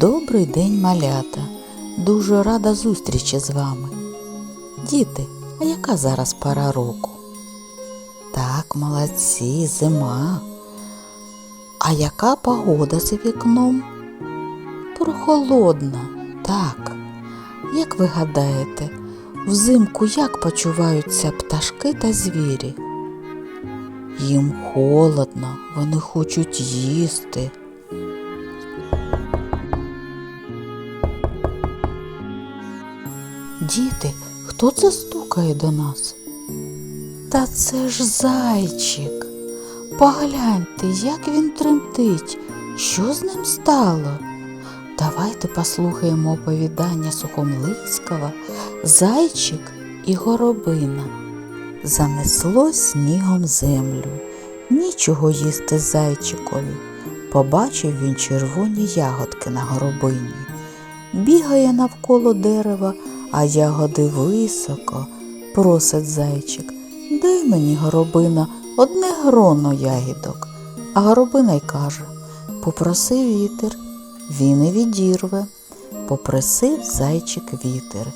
Добрий день, малята. Дуже рада зустрічі з вами. Діти, а яка зараз пора року? Так, молодці, зима. А яка погода за вікном? Прохолодна, так. Як ви гадаєте, взимку як почуваються пташки та звірі? Їм холодно, вони хочуть їсти. Діти, хто це стукає до нас? Та це ж зайчик. Погляньте, як він тремтить. Що з ним стало? Давайте послухаємо оповідання Сухомлицького Зайчик і горобина. Занесло снігом землю. Нічого їсти зайчикові. Побачив він червоні ягодки на горобині. Бігає навколо дерева, а ягоди високо. Просить зайчик. Дай мені горобина одне гроно ягідок. А горобина й каже Попроси вітер, він і відірве. Попросив зайчик вітер.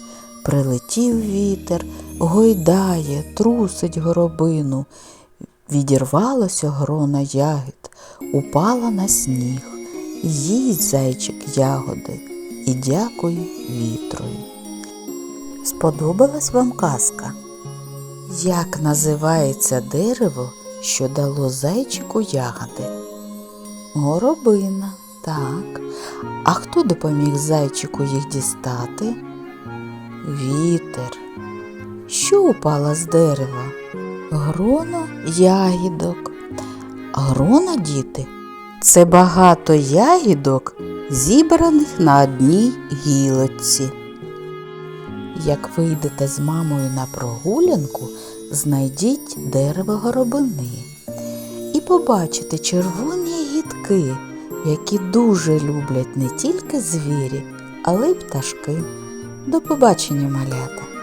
Прилетів вітер, гойдає, трусить горобину. Відірвалося грона ягід, упала на сніг. Їсть зайчик ягоди і дякує вітрові. Сподобалась вам казка? Як називається дерево, що дало зайчику ягоди? Горобина, так. А хто допоміг зайчику їх дістати? Вітер. Що упало з дерева? Гроно ягідок. Гроно, діти, це багато ягідок, зібраних на одній гілочці. Як вийдете з мамою на прогулянку, знайдіть дерево горобини і побачите червоні гітки, які дуже люблять не тільки звірі, але й пташки. До побачення, малята!